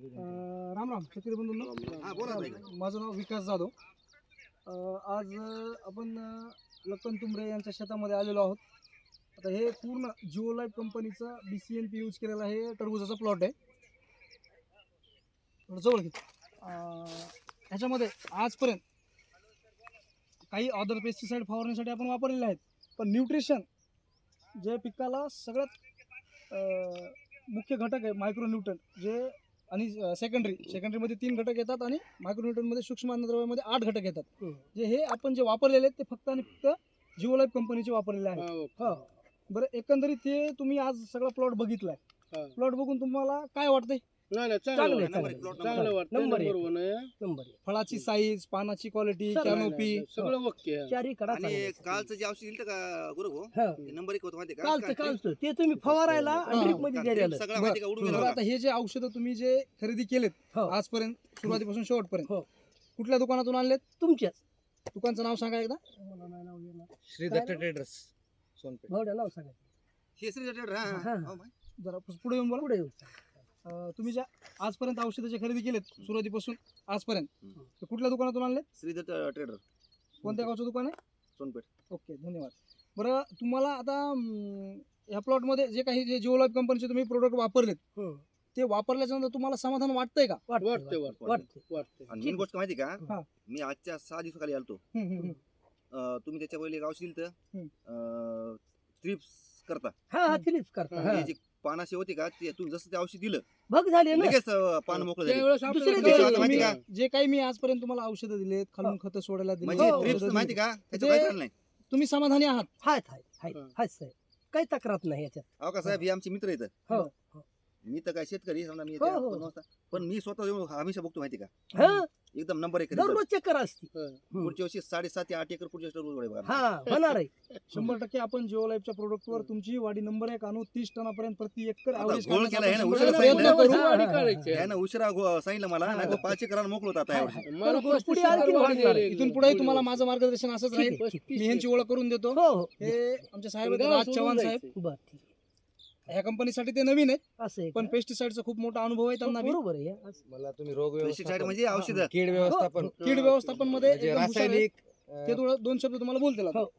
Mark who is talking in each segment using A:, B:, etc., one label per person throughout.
A: अं, राम राम शेतकरी बंधूंनो. माझं नाव विकास जाधव. अं, आज अं, आपण अं, लखन तुंबरे यांच्या शेतामध्ये आलेलो आहोत. आता हे पूर्ण जिओ लाईफ कंपनीचा B C N P use केलेला हे टरबुजाचा प्लॉट आहे. थोडं जवळ घे. अं, ह्याच्यामध्ये आजपर्यंत काही अदर पेस्टिसाईड फवारण्यासाठी आपण वापरलेले आहेत. पण न्यूट्रिशन जे पिकाला सगळ्यात अं, मुख्य घटक आहे मायक्रो न्यूट्रन जे आणि सेकंडरी सेकंडरीमध्ये तीन घटक येतात आणि मायक्रोन्यूटनमध्ये सूक्ष्म अन्नद्रव्यामध्ये आठ घटक येतात. जे हे आपण जे वापरलेले आहेत ते फक्त आणि फक्त जिओ लाईफ कंपनीचे वापरलेले आहेत. हो बरं एकंदरीत ते तुम्ही आज सगळा प्लॉट बघितलाय.
B: हा.
A: प्लॉट बघून तुम्हाला काय वाटतंय?
B: नाही नाही
C: चांगलं
B: चांगलं
C: आहे,
D: नंबर
C: चांगलं
D: एक, प्लॉट
C: आहे.
D: नंबर
B: चांगलं वाटतं
C: नंबर एक.
B: नंबर वन आहे.
C: नंबर एक.
A: फळाची साईज पानाची क्वालिटी कॅनोपी
B: नाही, सगळं ओके आहे.
C: चारी कडा
D: आणि
C: आहेत.
D: कालचं जे औषध दिलं का गुरु भाऊ
C: हा.
D: ते नंबर एक होतं माहिती का
C: कालचं
D: का-
C: कालचं ते तुम्ही फवारायला
A: हा.
C: आणि ड्रिपमध्ये
D: का-
C: द्यायला
D: सगळं माहिती का उडून गेलं
A: बरं
D: बघा.
A: आता हे जे औषधं तुम्ही जे खरेदी केलेत
C: हो.
A: आजपर्यंत सुरुवातीपासून शेवटपर्यंत
C: हो.
A: कुठल्या दुकानातून आणलेत
C: तुमच्याच
A: दुकानचं नाव सांगा एकदा.
E: श्री
C: काय
E: दत्त
C: नाव?
E: ट्रेडर्स सोनपेठ
C: भावड्या नाव सांगा
D: हे श्री हा,
C: हा.
D: हा. हो.
A: जरा पुढे येऊन बोला
C: पुढे येऊ
A: तुम्ही ज्या आजपर्यंत औषधं जे खरेदी केलेत सुरुवातीपासून आजपर्यंत
D: हम्म.
A: ते कुठल्या दुकानातून आणलेत
D: श्री दत्त ट्रेडर
A: कोणत्या गावचं दुकान आहे
D: सोनपेठ
A: ओके धन्यवाद बरं तुम्हाला आता अं, ह्या प्लॉटमध्ये जे काही जे जिओ लाईफ कंपनीचे तुम्ही प्रोडक्ट वापरलेत
C: हं.
A: ते वापरल्याच्या नंतर तुम्हाला समाधान वाटतंय का
C: वाटतंय,
B: वाटते
C: वाटतंय.
B: वाटते
D: आणि मेन गोष्ट माहिती का
A: हा.
D: मी आजच्या सहा दिवसाखाली आलतो
A: हम्म, हम्म, हम्म.
D: अं, तुम्ही त्याच्या पहिले एक औषध दिलं
A: हम्म.
D: ट्रिप्स करता
C: हा हा करता हा.
D: जे पानाशी होते का? ते तुम्ही जसं ते औषध दिलं.
C: बघ झाले ना.
D: लगेच अं, पान मोकळं झाली.
B: त्यावेळेस
C: दुसरे
B: आपल्याला
C: जे-
B: कळलं
D: माहिती. का?
A: जे काही मी आजपर्यंत तुम्हाला औषधं दिलेत खालून खतं सोडायला
D: म्हणजे
C: हो,
D: ट्रिप्स
A: दिली
D: माहिती का? त्याचं
A: ते-
D: काय झालं नाही.
A: तुम्ही समाधानी आहात.
C: हाय हाय हाय
B: हा.
C: हाय साहेब. काही तक्रार नाही याच्यात.
D: अहो का साहेब? हे आमचे मित्र आहेत.
C: हो हो.
D: मी तर काय शेतकरी समजा मी
C: हो, हो.
D: पण मी स्वतः येऊन हमेशा बघतो माहिती का?
C: हा.
D: एकदम नंबर एक.
C: दररोज चक्कर असते
B: हं.
D: पुढच्या वर्षी साडेसात ते आठ एकर पुढच्या वर्षी बघा
C: हा होणार आहे
A: शंभर टक्के आपण जिओ लाईफच्या प्रोडक्टवर तुमची वाढी नंबर एक आणू तीस टनापर्यंत प्रति एकर
D: आता
A: average
D: गोळ
A: काढण्याचा
D: केला आहे ना,
A: आपण
D: उशिरा सांगितलं.
A: प्रयत्न करू.
B: वाढी काढायची.
D: त्यानं उशिरा गो- सांगितलं मला
C: हा,
D: नाही
C: ओके.
D: पाच एकरानं मोकळं होतं आता यावर्षी
B: मला
C: पुढे
B: एकर
C: वाढणार
B: वाढलेली
C: आहे.
A: इथून पुढे तुम्हाला माझं मार्गदर्शन असंच राहील
C: ठीक आहे, ठीक
A: मी ह्यांची ओळख करून देतो
C: हो हो
A: हे आमचे साहेब आहेत, राज चव्हाण. साहेब
C: बर ठीक
A: ह्या कंपनीसाठी ते नवीन आहेत.
C: असं आहे
A: पण
C: का?
A: पेस्टिसाइडचा खूप मोठा अनुभव आहे त्यांना बी.
C: बरोबर आहे असं.
E: मला तुम्ही रोग व्यवस्थापन
D: म्हणजे औषधं.
E: कीड व्यवस्थापन.
A: कीड व्यवस्थापनमध्ये
E: म्हणजे
A: एकदम हुशार आहेत.
E: रासायनिक
A: ते थोडं दोन शब्द तुम्हाला बोलतील आता.
C: हो.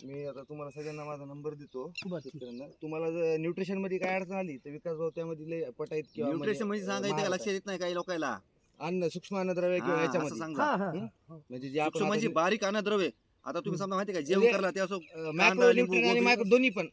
E: मी आता तुम्हाला सगळ्यांना माझा नंबर देतो
C: बर ठीक.
E: शेतकऱ्यांना. तुम्हाला जर न्यूट्रिशनमध्ये काय अडचण आली तर विकास भाऊ त्यामध्ये लय पटाईत किंवा
D: न्यूट्रिशन म्हणजे सांगायचं का
E: महाग
D: लक्षात येत नाही काही लोकांना
E: अन्न सूक्ष्म अन्नद्रव्य किंवा
D: हा, असं
E: याच्यामध्ये
D: सांगा.
C: हा हा
E: हं?
C: हा.
E: म्हणजे जे आपण
D: सूक्ष्म म्हणजे बारीक अन्नद्रव्य. आता तुम्ही समजा माहिती का जेवण
E: म्हणजे-
D: करला ते असं
E: मॅक्रो
D: लिंबू,
E: आणि
D: गोबी-
E: मायक्रो दोन्ही पण.